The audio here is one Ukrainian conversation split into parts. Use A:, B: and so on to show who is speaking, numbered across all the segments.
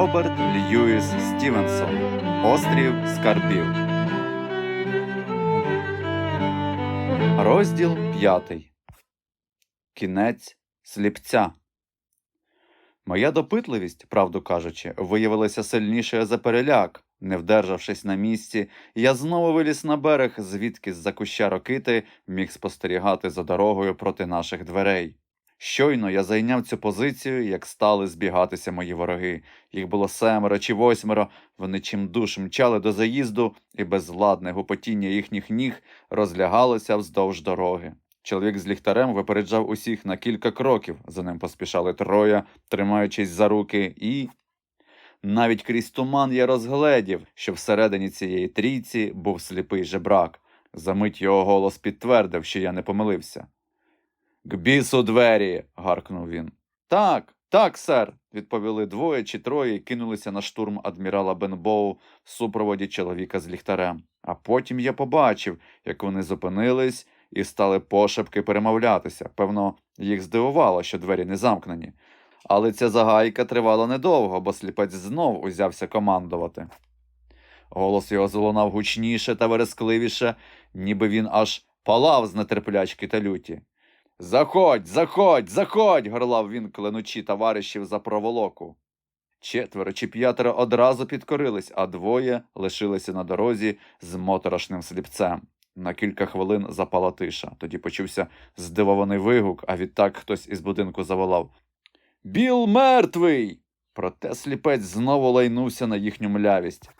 A: Роберт Льюіс Стівенсон Острів Скарбів. Розділ п'ятий. Кінець сліпця. Моя допитливість, правду кажучи, виявилася сильнішою за переляк. Не вдержавшись на місці, я знову виліз на берег, звідки з-за куща рокити міг спостерігати за дорогою проти наших дверей. Щойно я зайняв цю позицію, як стали збігатися мої вороги. Їх було семеро чи восьмеро, вони чимдуж мчали до заїзду, і безладне гупотіння їхніх ніг розлягалося вздовж дороги. Чоловік з ліхтарем випереджав усіх на кілька кроків, за ним поспішали троє, тримаючись за руки, і. Навіть крізь туман я розгледів, що всередині цієї трійці був сліпий жебрак. Замить його голос підтвердив, що я не помилився. К бісу двері. гаркнув він. Так, так, сер, відповіли двоє чи троє і кинулися на штурм адмірала Бенбоу в супроводі чоловіка з ліхтарем. А потім я побачив, як вони зупинились і стали пошепки перемовлятися. Певно, їх здивувало, що двері не замкнені. Але ця загайка тривала недовго, бо сліпець знов узявся командувати. Голос його залунав гучніше та верескливіше, ніби він аж палав з нетерплячки та люті. Заходь, заходь, заходь. горлав він, кленучи товаришів за проволоку. Четверо чи п'ятеро одразу підкорились, а двоє лишилися на дорозі з моторошним сліпцем. На кілька хвилин запала тиша. Тоді почувся здивований вигук, а відтак хтось із будинку заволав Біл мертвий. Проте сліпець знову лайнувся на їхню млявість.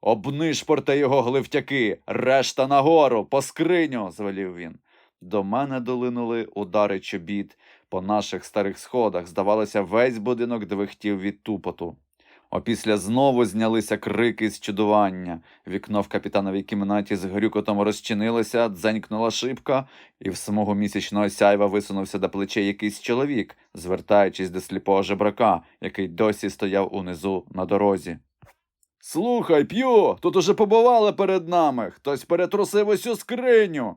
A: Обнишпорте його гливтяки, решта нагору, по скриню, звелів він. До мене долинули удари чобіт по наших старих сходах. Здавалося, весь будинок двихтів від тупоту. Опісля знову знялися крики з чудування. Вікно в капітановій кімнаті з грюкотом розчинилося, дзенькнула шибка, і в смугу місячного сяйва висунувся до плечей якийсь чоловік, звертаючись до сліпого жебрака, який досі стояв унизу на дорозі. Слухай, п'ю, тут уже побували перед нами. Хтось перетрусив усю скриню.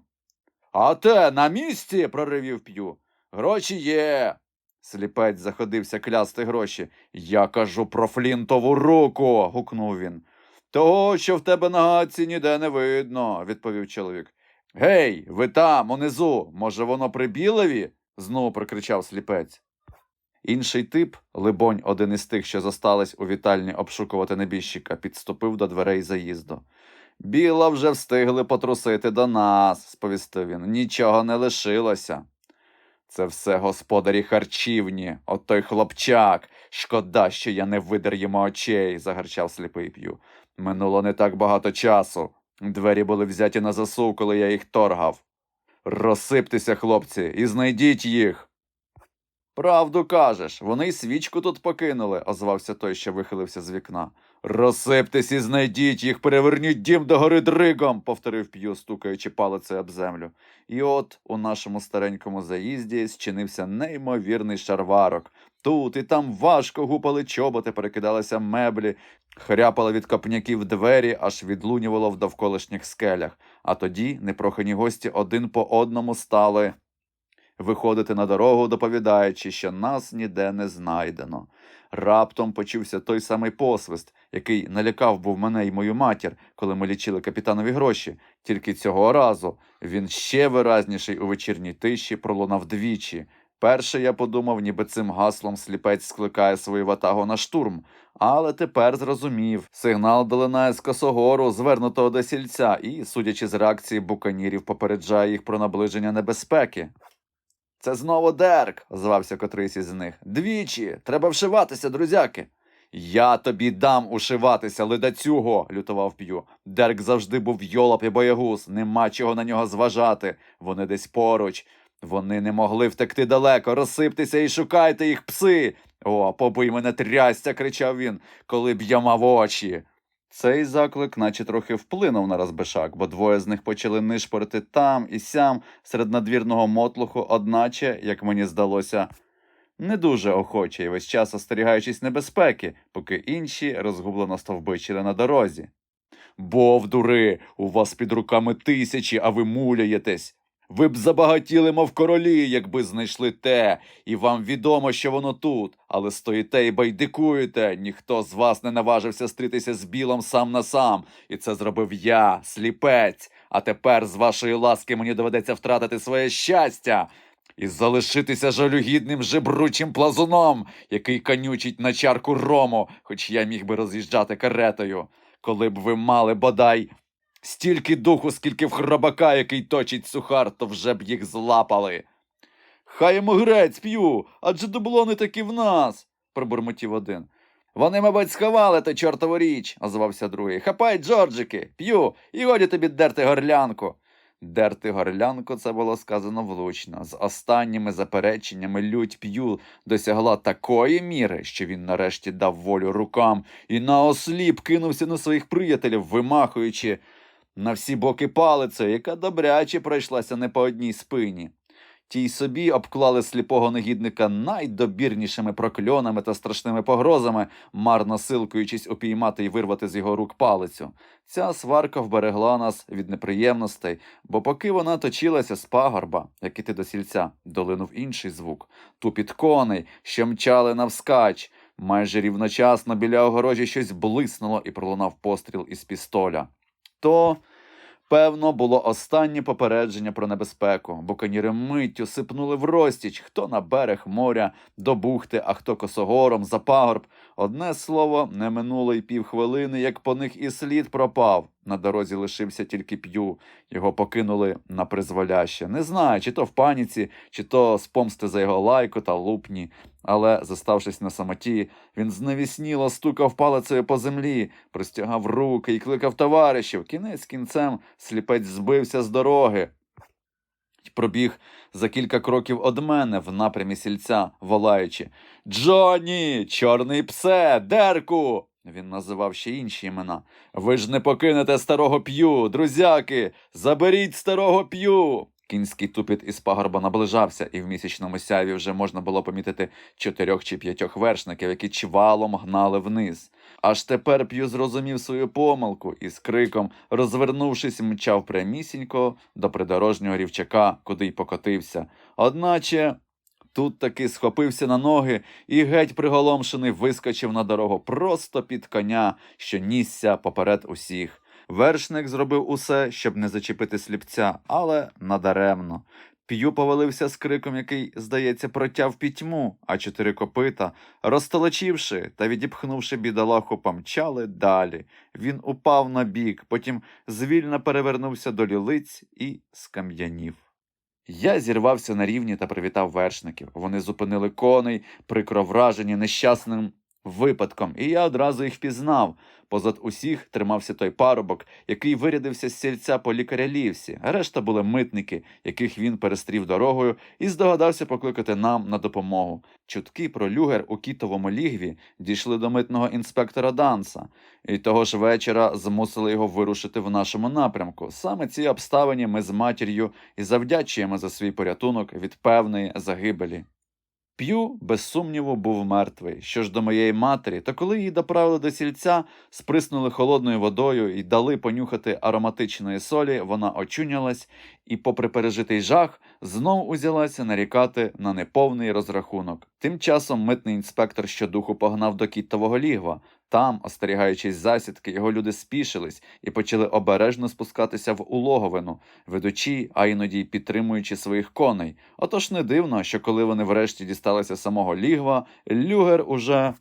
A: А те на місці, проривів п'ю. Гроші є. Сліпець заходився клясти гроші. Я кажу про флінтову руку. гукнув він. Того, що в тебе на гадці ніде не видно, відповів чоловік. Гей, ви там, унизу, може, воно при білеві? знову прокричав сліпець. Інший тип, либонь, один із тих, що зостались у вітальні обшукувати небіжчика, підступив до дверей заїзду. Біла вже встигли потрусити до нас, сповістив він. Нічого не лишилося. Це все господарі харчівні, от той хлопчак. Шкода, що я не видер йому очей, загарчав сліпий п'ю. Минуло не так багато часу. Двері були взяті на засув, коли я їх торгав. Розсиптеся, хлопці, і знайдіть їх. Правду кажеш, вони й свічку тут покинули, озвався той, що вихилився з вікна. Розсиптесь і знайдіть їх, переверніть дім до гори дригом, повторив п'ю, стукаючи палицею об землю. І от у нашому старенькому заїзді зчинився неймовірний шарварок. Тут і там важко гупали чоботи, перекидалися меблі, хряпали від копняків двері, аж відлунювало в довколишніх скелях. А тоді непрохані гості один по одному стали виходити на дорогу, доповідаючи, що нас ніде не знайдено. Раптом почувся той самий посвист, який налякав був мене і мою матір, коли ми лічили капітанові гроші. Тільки цього разу він ще виразніший у вечірній тиші пролунав двічі. Перше я подумав, ніби цим гаслом сліпець скликає свою ватагу на штурм, але тепер зрозумів сигнал долинає з косогору, звернутого до сільця, і, судячи з реакції буканірів, попереджає їх про наближення небезпеки. Це знову Дерк, звався котрийсь із них. Двічі. Треба вшиватися, друзяки. Я тобі дам ушиватися, ледацюго, лютував п'ю. Дерк завжди був йолоп і боягуз, нема чого на нього зважати. Вони десь поруч. Вони не могли втекти далеко. Розсиптеся і шукайте їх, пси. О, побий мене трястя, кричав він, коли б я мав очі. Цей заклик наче трохи вплинув на розбишак, бо двоє з них почали нишпорити там і сям серед надвірного мотлуху, одначе, як мені здалося, не дуже охоче і весь час остерігаючись небезпеки, поки інші розгублено стовбичили на дорозі. Бовдури, у вас під руками тисячі, а ви муляєтесь. Ви б забагатіли, мов королі, якби знайшли те, і вам відомо, що воно тут, але стоїте і байдикуєте. Ніхто з вас не наважився стрітися з білом сам на сам, і це зробив я, сліпець. А тепер, з вашої ласки, мені доведеться втратити своє щастя і залишитися жалюгідним жебручим плазуном, який канючить на чарку рому, хоч я міг би роз'їжджати каретою. Коли б ви мали бодай стільки духу, скільки в хробака, який точить сухар, то вже б їх злапали. Хай йому грець п'ю, адже дублони такі в нас, пробурмотів один. Вони, мабуть, сховали та чортову річ, озвався другий. Хапай, Джорджики, п'ю, і годі тобі дерти горлянку. Дерти горлянку це було сказано влучно. З останніми запереченнями лють п'ю досягла такої міри, що він нарешті дав волю рукам і наосліп кинувся на своїх приятелів, вимахуючи на всі боки палицею, яка добряче пройшлася не по одній спині. Ті й собі обклали сліпого негідника найдобірнішими прокльонами та страшними погрозами, марно силкуючись упіймати й вирвати з його рук палицю. Ця сварка вберегла нас від неприємностей, бо поки вона точилася з пагорба, як іти до сільця, долинув інший звук тупіт коней, що мчали навскач. Майже рівночасно біля огорожі щось блиснуло і пролунав постріл із пістоля. То, певно, було останнє попередження про небезпеку, бо коніри миттю сипнули в розтіч, хто на берег моря, до бухти, а хто косогором, за пагорб. Одне слово, не минуло й півхвилини, як по них і слід пропав. На дорозі лишився тільки п'ю. Його покинули на призволяще. Не знаю, чи то в паніці, чи то з помсти за його лайку та лупні. Але, зоставшись на самоті, він зневісніло стукав палицею по землі, простягав руки і кликав товаришів. Кінець кінцем сліпець збився з дороги. Пробіг за кілька кроків од мене в напрямі сільця, волаючи Джоні, чорний псе, дерку. Він називав ще інші імена. Ви ж не покинете старого п'ю, друзяки, заберіть старого п'ю. Кінський тупіт із пагорба наближався, і в місячному сяйві вже можна було помітити чотирьох чи п'ятьох вершників, які чвалом гнали вниз. Аж тепер п'ю зрозумів свою помилку і з криком, розвернувшись, мчав прямісінько до придорожнього рівчака, куди й покотився. Одначе тут таки схопився на ноги і геть приголомшений вискочив на дорогу просто під коня, що нісся поперед усіх. Вершник зробив усе, щоб не зачепити сліпця, але надаремно. П'ю повалився з криком, який, здається, протяв пітьму, а чотири копита, розтолочивши та відіпхнувши бідолаху, помчали далі. Він упав на бік, потім звільно перевернувся до лілиць і скам'янів. Я зірвався на рівні та привітав вершників. Вони зупинили коней, прикро вражені нещасним випадком, і я одразу їх впізнав. Позад усіх тримався той парубок, який вирядився з сільця по лікаря Лівсі. Решта були митники, яких він перестрів дорогою і здогадався покликати нам на допомогу. Чутки про люгер у кітовому лігві дійшли до митного інспектора Данса, і того ж вечора змусили його вирушити в нашому напрямку. Саме ці обставині ми з матір'ю і завдячуємо за свій порятунок від певної загибелі. П'ю, без сумніву, був мертвий. Що ж до моєї матері, то коли її доправили до сільця, сприснули холодною водою і дали понюхати ароматичної солі, вона очунялась і, попри пережитий жах, знов узялася нарікати на неповний розрахунок. Тим часом митний інспектор щодуху погнав до кіттового лігва. Там, остерігаючись засідки, його люди спішились і почали обережно спускатися в улоговину, ведучи, а іноді й підтримуючи своїх коней. Отож не дивно, що коли вони врешті дісталися самого лігва, люгер уже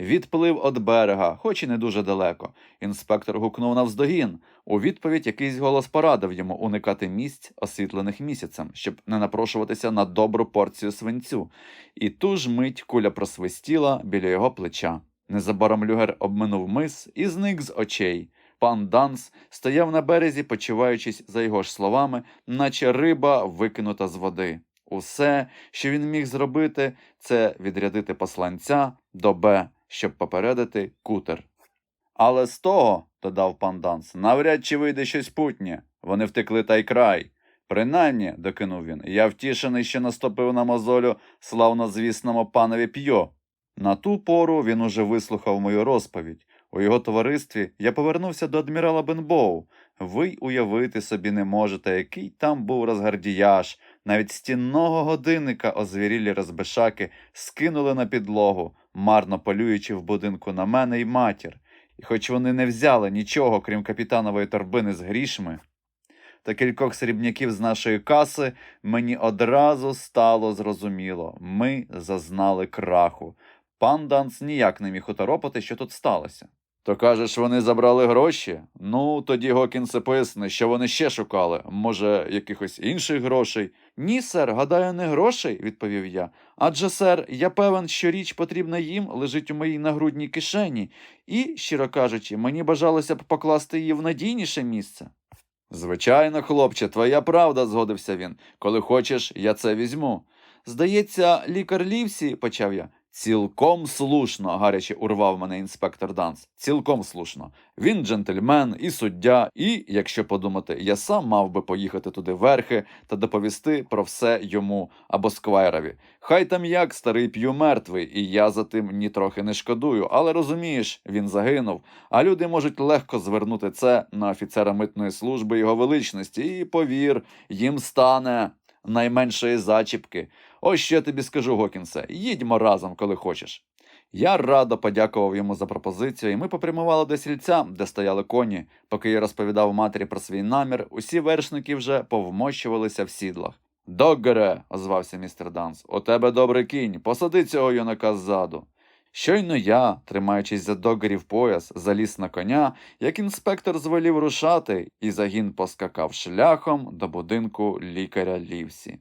A: відплив від берега, хоч і не дуже далеко. Інспектор гукнув навздогін. У відповідь якийсь голос порадив йому уникати місць, освітлених місяцем, щоб не напрошуватися на добру порцію свинцю. І ту ж мить куля просвистіла біля його плеча. Незабаром люгер обминув мис і зник з очей. Пан Данс стояв на березі, почуваючись, за його ж словами, наче риба викинута з води. Усе, що він міг зробити, це відрядити посланця до Б, щоб попередити кутер. Але з того, додав пан Данс, навряд чи вийде щось путнє. Вони втекли та й край. Принаймні, докинув він, я втішений, що наступив на мозолю славнозвісному панові П'йо. На ту пору він уже вислухав мою розповідь. У його товаристві я повернувся до адмірала Бенбоу. Ви й уявити собі не можете, який там був розгардіяж. Навіть стінного годинника озвірілі розбишаки скинули на підлогу, марно полюючи в будинку на мене й матір. І хоч вони не взяли нічого, крім капітанової торбини з грішми та кількох срібняків з нашої каси, мені одразу стало зрозуміло ми зазнали краху. Пан Данс ніяк не міг уторопати, що тут сталося. То кажеш, вони забрали гроші? Ну, тоді Гокінсе поясни, що вони ще шукали. Може, якихось інших грошей? Ні, сер, гадаю, не грошей, відповів я. Адже, сер, я певен, що річ потрібна їм лежить у моїй нагрудній кишені, і, щиро кажучи, мені бажалося б покласти її в надійніше місце. Звичайно, хлопче, твоя правда, згодився він. Коли хочеш, я це візьму. Здається, лікар Лівсі, почав я. Цілком слушно, гаряче урвав мене інспектор Данс. Цілком слушно. Він джентльмен і суддя, і, якщо подумати, я сам мав би поїхати туди верхи та доповісти про все йому або сквайрові. Хай там як старий п'ю мертвий, і я за тим нітрохи не шкодую, але розумієш, він загинув, а люди можуть легко звернути це на офіцера митної служби його величності, і повір, їм стане найменшої зачіпки. Ось що я тобі скажу, Гокінсе, їдьмо разом, коли хочеш. Я радо подякував йому за пропозицію, і ми попрямували до сільця, де стояли коні. Поки я розповідав матері про свій намір, усі вершники вже повмощувалися в сідлах. Доггере, озвався містер Данс, у тебе добрий кінь, посади цього юнака ззаду. Щойно я, тримаючись за догерів пояс, заліз на коня, як інспектор звелів рушати, і загін поскакав шляхом до будинку лікаря Лівсі.